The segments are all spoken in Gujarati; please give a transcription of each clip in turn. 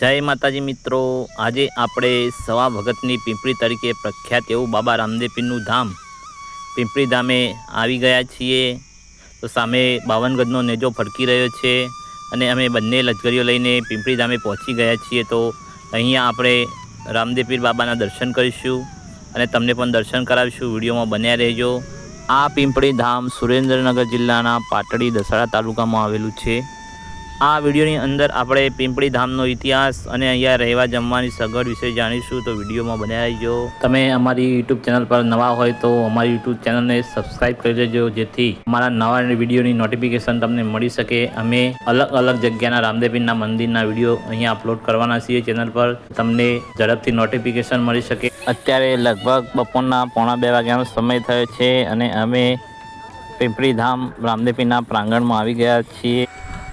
જય માતાજી મિત્રો. આજે આપણે સવા ભગતની પીંપળી તરીકે પ્રખ્યાત એવું બાબા રામદેવપીરનું ધામ. પીંપળી ધામે આવી ગયા છીએ. તો સામે બાવનગઢનો નેજો ફડકી રહ્યો છે અને અમે બંને લશ્કરીઓ લઈને પીંપળી ધામે પહોંચી ગયા છીએ. તો અહીંયા આપણે રામદેવપીર બાબાના દર્શન કરીશું અને તમને પણ દર્શન કરાવીશું. વિડીયોમાં બન્યા રહેજો. આ પીંપળી ધામ સુરેન્દ્રનગર જિલ્લાના પાટડી દસાડા તાલુકામાં આવેલું છે. આ વિડીયોની અંદર આપણે પિંપળી ધામનો ઇતિહાસ અને અહીંયા રહેવા જમવાની સગવડ વિશે જાણીશું, તો વિડીયોમાં બન્યા રહેજો. તમે અમારી યુટ્યુબ ચેનલ પર નવા હોય તો અમારી યુટ્યુબ ચેનલને સબસ્ક્રાઇબ કરી લેજો જેથી અમારા નવા વિડીયોની નોટિફિકેશન તમને મળી શકે. અમે અલગ અલગ જગ્યાના રામદેવીના મંદિરના વીડિયો અહીંયા અપલોડ કરવાના છીએ ચેનલ પર. તમને ઝડપથી નોટિફિકેશન મળી શકે. અત્યારે લગભગ બપોરના પોણા બે વાગ્યાનો સમય થયો છે અને અમે પિંપળી ધામ રામદેવીના પ્રાંગણમાં આવી ગયા છીએ.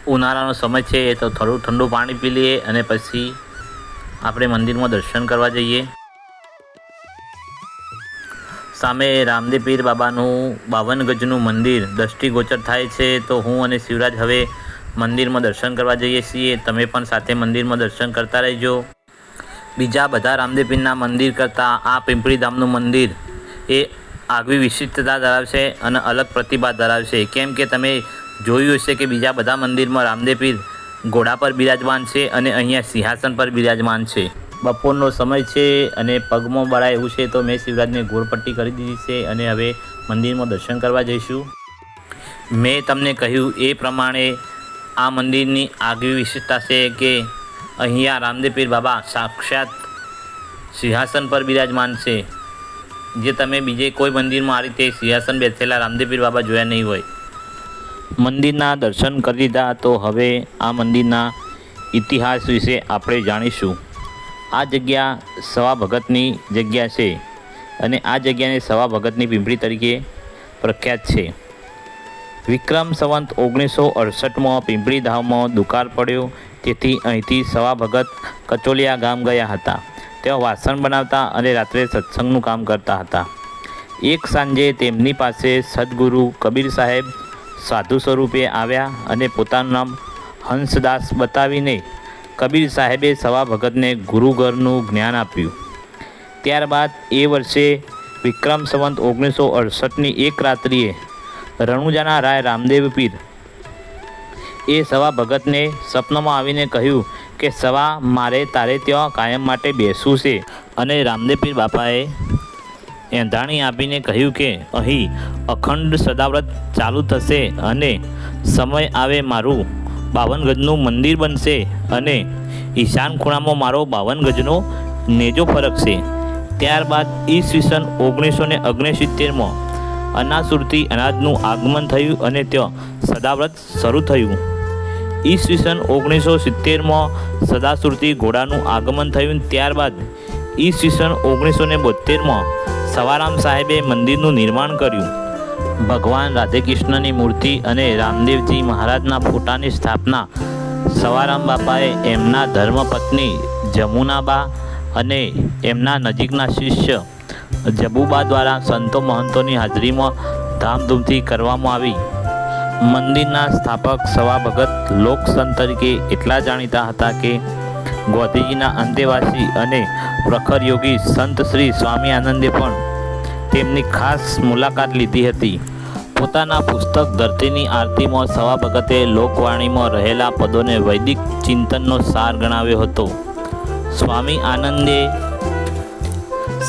ઉનાળાનો સમય છે તો થોડું ઠંડુ પાણી પી લઈએ અને પછી આપણે મંદિરમાં દર્શન કરવા જઈએ. સામે રામદેવ પીર બાબાનું બાવન ગજનું મંદિર દ્રષ્ટિગોચર થાય છે, તો હું અને શિવરાજ હવે મંદિરમાં દર્શન કરવા જઈએ છીએ. તમે પણ સાથે મંદિરમાં દર્શન કરતા રહેજો. બીજા બધા રામદેવ પીરના મંદિર કરતાં આ પિંપળી ધામનું મંદિર એ આગવી વિશિષ્ટતા ધરાવશે અને અલગ પ્રતિભા ધરાવશે. કેમ કે તમે જોયું હશે કે બીજા બધા મંદિરમાં રામદેવ પીર ઘોડા પર બિરાજમાન છે અને અહીંયા સિંહાસન પર બિરાજમાન છે. બપોરનો સમય છે અને પગમાં બળાય એવું છે તો મેં શિવરાજને ગોળપટ્ટી કરી દીધી છે અને હવે મંદિરમાં દર્શન કરવા જઈશું. મેં તમને કહ્યું એ પ્રમાણે આ મંદિરની આગવી વિશેષતા છે કે અહીંયા રામદેવ પીર બાબા સાક્ષાત સિંહાસન પર બિરાજમાન છે. જે તમે બીજે કોઈ મંદિરમાં આ રીતે સિંહાસન બેઠેલા રામદેવ પીર બાબા જોયા નહીં હોય. મંદિરના દર્શન કરી દીધા તો હવે આ મંદિરના ઇતિહાસ વિશે આપણે જાણીશું. આ જગ્યા સવા ભગતની જગ્યા છે અને આ જગ્યાને સવા ભગતની પીંપળી તરીકે પ્રખ્યાત છે. વિક્રમ સંવંત ઓગણીસો અડસઠમાં પીંપળી ધામમાં દુકાળ પડ્યો, તેથી અહીંથી સવા ભગત કચોલિયા ગામ ગયા હતા. તેઓ વાસણ બનાવતા અને રાત્રે સત્સંગનું કામ કરતા હતા. એક સાંજે તેમની પાસે સદગુરુ કબીર સાહેબ સાધુ સ્વરૂપે આવ્યા અને પોતાનું નામ હંસદાસ બતાવીને કબીર સાહેબે સવા ભગતને ગુરુઘરનું જ્ઞાન આપ્યું. ત્યારબાદ એ વર્ષે વિક્રમ સંવંત ઓગણીસો અડસઠની એક રાત્રિએ રણુજાના રાય રામદેવ પીર એ સવા ભગતને સપનામાં આવીને કહ્યું કે સવા, મારે તારે ત્યાં કાયમ માટે બેસવું છે અને રામદેવ પીર બાપાએ એંધાણી આપીને કહ્યું કે, અહીં અખંડ સદાવ્રત ચાલુ થશે અને સમય આવે મારું બાવન ગજનું મંદિર બનશે અને ઈશાન ખૂણામાં મારો બાવન ગજનો નેજો ફરકશે. ત્યારબાદ ઈસવીસન ઓગણીસો ને ઓગણસિત્તેરમાં અનાસુરથી અનાજનું આગમન થયું અને ત્યાં સદાવ્રત શરૂ થયું. ઈસવીસન ઓગણીસો સિત્તેરમાં સદાસુરથી ઘોડાનું આગમન થયું. ત્યારબાદ ઈસવીસન ઓગણીસો ને બોતેરમાં સવારામ સાહેબે મંદિરનું નિર્માણ કર્યું. ભગવાન રાધેકૃષ્ણની મૂર્તિ અને રામદેવજી મહારાજના ફોટાની સ્થાપના. સવારામ બાપાએ એમના ધર્મપત્ની જમુનાબા અને એમના નજીકના શિષ્ય જબુબા દ્વારા સંતો મહંતોની હાજરીમાં ધામધૂમથી કરવામાં આવી. મંદિરના સ્થાપક સવા ભગત લોકસંત તરીકે એટલા જાણીતા હતા કે ગોધીજીના અંતેવાસી અને પ્રખર યોગી સંત શ્રી સ્વામી આનંદે પણ તેમની ખાસ મુલાકાત લીધી હતી. પોતાના પુસ્તક ધરતીની આરતીમાં સવા ભગતે લોકવાણીમાં રહેલા પદોને વૈદિક ચિંતનનો સાર ગણાવ્યો હતો. સ્વામી આનંદે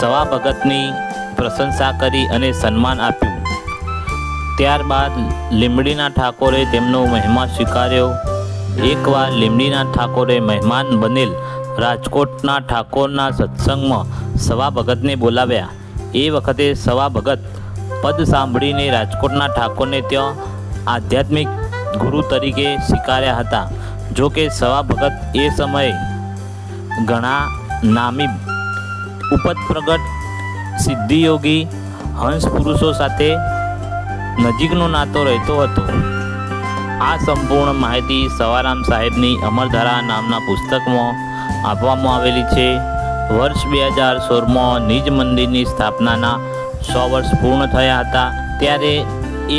સવા ભગતની પ્રશંસા કરી અને સન્માન આપ્યું. ત્યારબાદ લીંબડીના ઠાકોરે તેમનો મહિમા સ્વીકાર્યો. એકવાર લીંબડીના ઠાકોરે મહેમાન બનેલ રાજકોટના ઠાકોરના સત્સંગમાં સવા ભગતને બોલાવ્યા. એ વખતે સવા ભગત પદ સાંભળીને રાજકોટના ઠાકોરને ત્યાં આધ્યાત્મિક ગુરુ તરીકે સ્વીકાર્યા હતા. જો કે સવા ભગત એ સમયે ઘણા નામી ઉપત પ્રગટ સિદ્ધિયોગી હંસ પુરુષો સાથે નજીકનો નાતો રહેતો હતો. આ સંપૂર્ણ માહિતી સવારામ સાહેબની અમરધારા નામના પુસ્તકમાં આપવામાં આવેલી છે. વર્ષ બે હજાર સોળમાં નિજ મંદિરની સ્થાપનાના સો વર્ષ પૂર્ણ થયા હતા. ત્યારે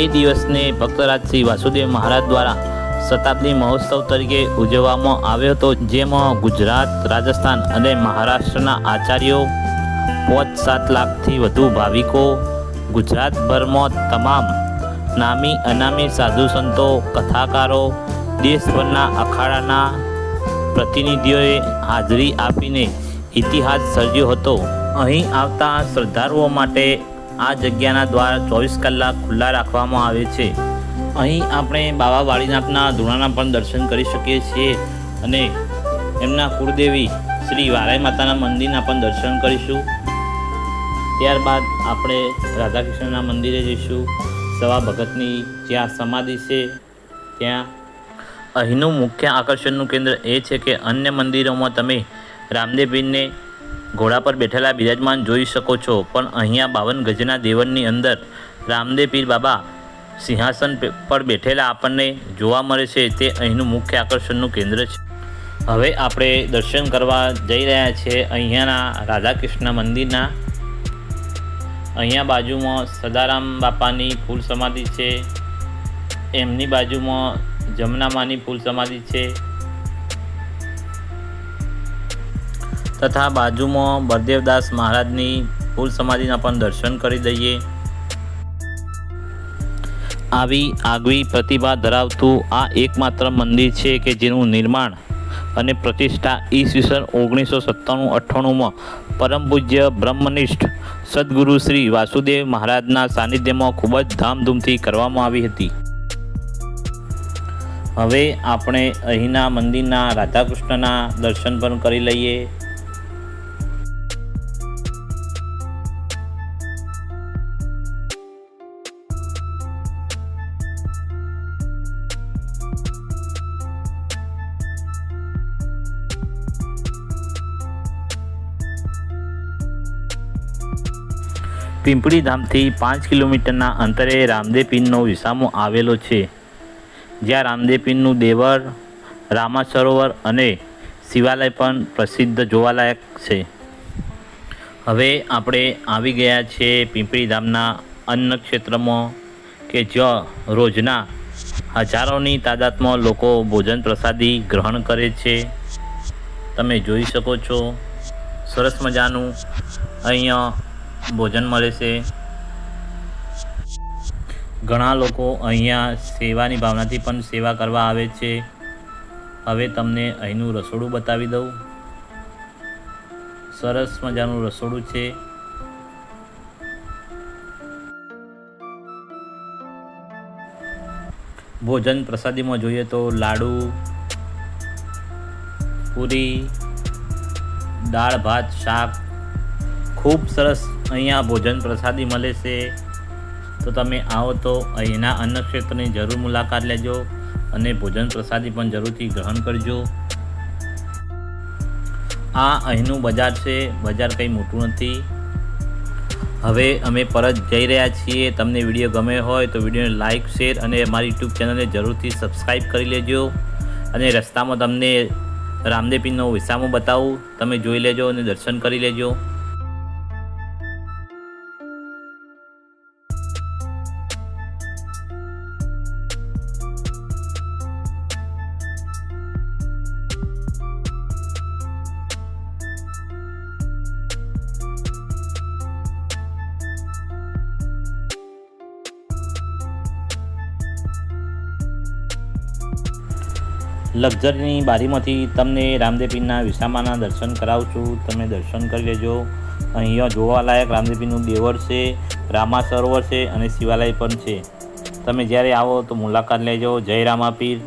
એ દિવસને ભક્તરાજસિંહ વાસુદેવ મહારાજ દ્વારા શતાબ્દી મહોત્સવ તરીકે ઉજવવામાં આવ્યો હતો, જેમાં ગુજરાત, રાજસ્થાન અને મહારાષ્ટ્રના આચાર્યો પાંચ સાત લાખથી વધુ ભાવિકો ગુજરાતભરમાં તમામ નામી અનામી સાધુ સંતો, કથાકારો, દેશભરના અખાડાના પ્રતિનિધિઓએ હાજરી આપીને ઇતિહાસ સર્જ્યો હતો. અહીં આવતા શ્રદ્ધાળુઓ માટે આ જગ્યાના દ્વાર ચોવીસ કલાક ખુલ્લા રાખવામાં આવે છે. અહીં આપણે બાબા વાળીનાથના ધૂણાના પણ દર્શન કરી શકીએ છીએ અને એમના કુળદેવી શ્રી વારાઈ માતાના મંદિરના પણ દર્શન કરીશું. ત્યારબાદ આપણે રાધાકૃષ્ણના મંદિરે જઈશું. સવા ભગતની જ્યાં સમાધિ છે, ત્યાં અહીંનું મુખ્ય આકર્ષણનું કેન્દ્ર એ છે કે અન્ય મંદિરોમાં તમે રામદેવપીરને ઘોડા પર બેઠેલા બિરાજમાન જોઈ શકો છો. પણ અહીંયા બાવન ગજના દેવનની અંદર રામદેવ પીર બાબા સિંહાસન પર બેઠેલા આપણને જોવા મળે છે, તે અહીંનું મુખ્ય આકર્ષણનું કેન્દ્ર છે. હવે આપણે દર્શન કરવા જઈ રહ્યા છીએ અહીંયાના રાધાકૃષ્ણ મંદિરના અહીંયા બાજુમાં સદારામ બાપાની ફૂલ સમાધિ છે. એમની બાજુમાં જમનામાની ફૂલ સમાધિ છે. તથા બાજુમાં બળદેવદાસ મહારાજની ફૂલ સમાધિના પણ દર્શન કરી દઈએ. આવી આગવી પ્રતિભા ધરાવતું આ એકમાત્ર મંદિર છે કે જેનું નિર્માણ અને પ્રતિષ્ઠા ઈસવીસન ઓગણીસો સત્તાણું અઠ્ઠાણુંમાં પરમ પૂજ્ય બ્રહ્મનિષ્ઠ સદગુરુ શ્રી વાસુદેવ મહારાજના સાનિધ્યમાં ખૂબ જ ધામધૂમથી કરવામાં આવી હતી. હવે આપણે અહીંના મંદિરના રાધાકૃષ્ણના દર્શન પણ કરી લઈએ. પિંપળી ધામથી પાંચ કિલોમીટરના અંતરે રામદેવ વિસામો આવેલો છે. જ્યાં રામદેવ દેવર રામા સરોવર અને શિવાલય પણ પ્રસિદ્ધ જોવાલાયક છે. હવે આપણે આવી ગયા છીએ પિંપળી ધામના અન્ન ક્ષેત્રમાં કે જ્યાં રોજના હજારોની તાદાદમાં લોકો ભોજન પ્રસાદી ગ્રહણ કરે છે. તમે જોઈ શકો છો. સરસ મજાનું અહીંયા ભોજન મળે છે. ઘણા લોકો અહીંયા સેવાની ભાવનાથી પણ સેવા કરવા આવે છે. હવે તમને અહીંનું રસોડું બતાવી દઉં. સરસ મજાનું રસોડું છે. ભોજન પ્રસાદીમાં જોઈએ તો લાડુ, પૂરી, દાળ, ભાત, શાક ખૂબ સરસ અહીંયા ભોજન પ્રસાદી મળે છે. તો તમે આવો તો અહીંના અન્ન ક્ષેત્રની જરૂર મુલાકાત લેજો અને ભોજન પ્રસાદી પણ જરૂરથી ગ્રહણ કરજો. આ અહીંનું બજાર છે. બજાર કંઈ મોટું નથી. હવે અમે પરત જઈ રહ્યા છીએ. તમને વીડિયો ગમે હોય તો વિડીયોને લાઇક શેર અને અમારી યુટ્યુબ ચેનલને જરૂરથી સબસ્ક્રાઈબ કરી લેજો. અને રસ્તામાં તમને રામદેવ પીરનો વિસામો બતાવું. તમે જોઈ લેજો અને દર્શન કરી લેજો. લક્ઝરીની બારીમાંથી તમને રામદેપીરના વિસામાના દર્શન કરાવું છું તમે દર્શન કરી લેજો. અહીંયા જોવાલાયક રામદેવ પીરનું દેવળ છે રામા સરોવર છે અને શિવાલય પણ છે. તમે જ્યારે આવો તો મુલાકાત લેજો. જય રામાપીર.